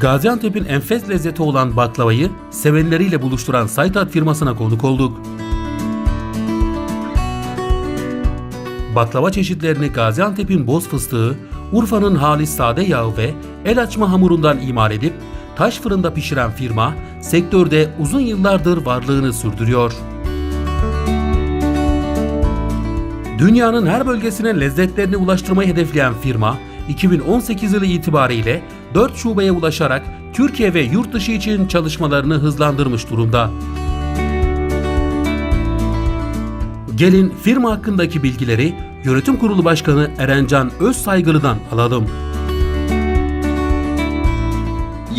Gaziantep'in enfes lezzeti olan baklavayı sevenleriyle buluşturan Saytat firmasına konuk olduk. Baklava çeşitlerini Gaziantep'in boz fıstığı, Urfa'nın halis sade yağı ve el açma hamurundan imal edip taş fırında pişiren firma sektörde uzun yıllardır varlığını sürdürüyor. Dünyanın her bölgesine lezzetlerini ulaştırmayı hedefleyen firma, 2018 yılı itibariyle 4 şubeye ulaşarak Türkiye ve yurt dışı için çalışmalarını hızlandırmış durumda. Gelin firma hakkındaki bilgileri Yönetim Kurulu Başkanı Erencan Özsaygılı'dan alalım.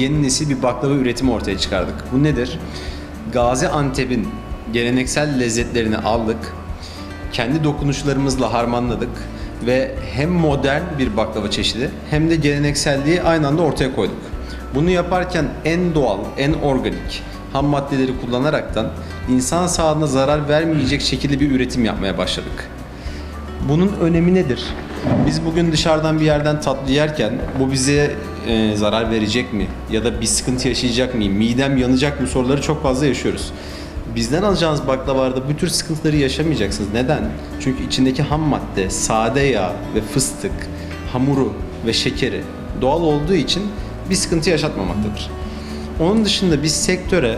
yeni nesil bir baklava üretimi ortaya çıkardık. Bu nedir? Gaziantep'in geleneksel lezzetlerini aldık, kendi dokunuşlarımızla harmanladık ve hem modern bir baklava çeşidi hem de gelenekselliği aynı anda ortaya koyduk. Bunu yaparken en doğal, en organik ham maddeleri kullanaraktan insan sağlığına zarar vermeyecek şekilde bir üretim yapmaya başladık. Bunun önemi nedir? Biz bugün dışarıdan bir yerden tatlı yerken bu bize e, zarar verecek mi? Ya da bir sıkıntı yaşayacak mıyım? Midem yanacak mı? Soruları çok fazla yaşıyoruz. Bizden alacağınız baklavalarda bu tür sıkıntıları yaşamayacaksınız. Neden? Çünkü içindeki ham madde, sade yağ ve fıstık, hamuru ve şekeri doğal olduğu için bir sıkıntı yaşatmamaktadır. Onun dışında biz sektöre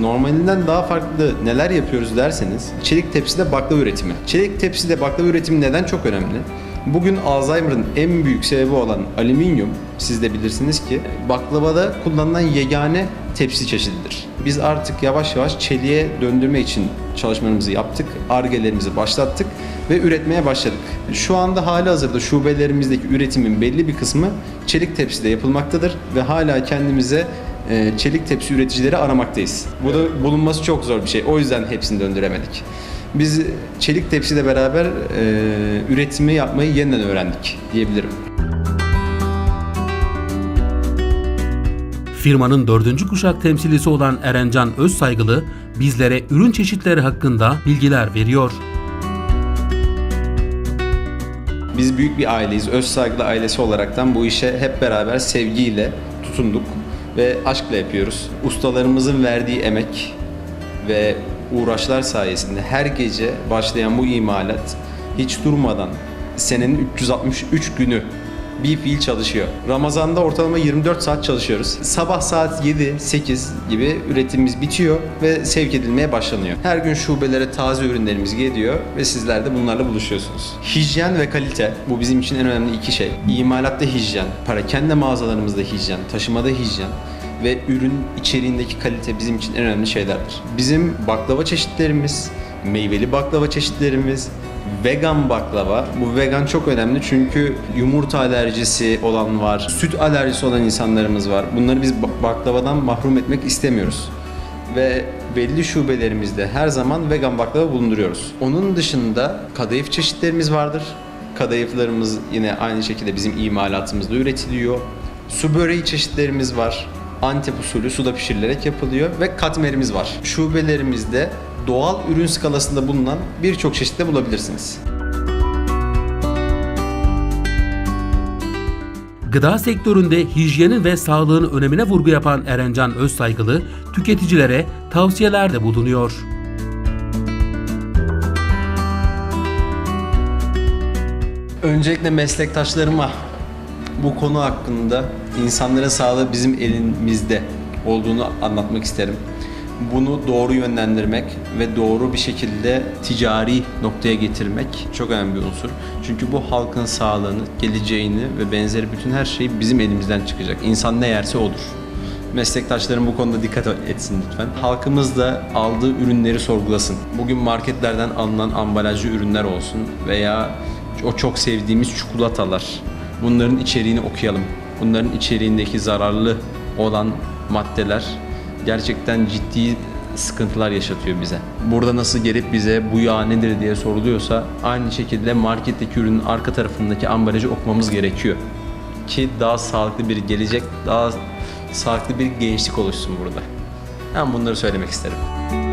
normalinden daha farklı neler yapıyoruz derseniz çelik tepside baklava üretimi. Çelik tepside baklava üretimi neden çok önemli? Bugün Alzheimer'ın en büyük sebebi olan alüminyum siz de bilirsiniz ki baklavada kullanılan yegane tepsi çeşididir. Biz artık yavaş yavaş çeliğe döndürme için çalışmalarımızı yaptık, argelerimizi başlattık ve üretmeye başladık. Şu anda hali hazırda şubelerimizdeki üretimin belli bir kısmı çelik tepside yapılmaktadır ve hala kendimize e, çelik tepsi üreticileri aramaktayız. Bu da bulunması çok zor bir şey. O yüzden hepsini döndüremedik. Biz çelik tepsiyle beraber e, üretimi yapmayı yeniden öğrendik diyebilirim. Firmanın dördüncü kuşak temsilcisi olan Erencan Özsaygılı bizlere ürün çeşitleri hakkında bilgiler veriyor. Biz büyük bir aileyiz. Öz saygılı ailesi olaraktan bu işe hep beraber sevgiyle tutunduk ve aşkla yapıyoruz. Ustalarımızın verdiği emek ve uğraşlar sayesinde her gece başlayan bu imalat hiç durmadan senenin 363 günü bir fiil çalışıyor. Ramazan'da ortalama 24 saat çalışıyoruz. Sabah saat 7-8 gibi üretimimiz bitiyor ve sevk edilmeye başlanıyor. Her gün şubelere taze ürünlerimiz geliyor ve sizler de bunlarla buluşuyorsunuz. Hijyen ve kalite bu bizim için en önemli iki şey. İmalatta hijyen, parakende mağazalarımızda hijyen, taşımada hijyen ve ürün içeriğindeki kalite bizim için en önemli şeylerdir. Bizim baklava çeşitlerimiz, meyveli baklava çeşitlerimiz, vegan baklava. Bu vegan çok önemli çünkü yumurta alerjisi olan var, süt alerjisi olan insanlarımız var. Bunları biz ba- baklavadan mahrum etmek istemiyoruz. Ve belli şubelerimizde her zaman vegan baklava bulunduruyoruz. Onun dışında kadayıf çeşitlerimiz vardır. Kadayıflarımız yine aynı şekilde bizim imalatımızda üretiliyor. Su böreği çeşitlerimiz var. Antep usulü suda pişirilerek yapılıyor ve katmerimiz var. Şubelerimizde doğal ürün skalasında bulunan birçok çeşitte bulabilirsiniz. Gıda sektöründe hijyenin ve sağlığın önemine vurgu yapan Erencan Özsaygılı, tüketicilere tavsiyelerde bulunuyor. Öncelikle meslektaşlarıma bu konu hakkında insanların sağlığı bizim elimizde olduğunu anlatmak isterim. Bunu doğru yönlendirmek ve doğru bir şekilde ticari noktaya getirmek çok önemli bir unsur. Çünkü bu halkın sağlığını, geleceğini ve benzeri bütün her şey bizim elimizden çıkacak. İnsan ne yerse odur. Meslektaşlarım bu konuda dikkat etsin lütfen. Halkımız da aldığı ürünleri sorgulasın. Bugün marketlerden alınan ambalajlı ürünler olsun veya o çok sevdiğimiz çikolatalar. Bunların içeriğini okuyalım. Bunların içeriğindeki zararlı olan maddeler gerçekten ciddi sıkıntılar yaşatıyor bize. Burada nasıl gelip bize bu yağ nedir diye soruluyorsa aynı şekilde marketteki ürünün arka tarafındaki ambalajı okumamız gerekiyor. Ki daha sağlıklı bir gelecek, daha sağlıklı bir gençlik oluşsun burada. Ben bunları söylemek isterim.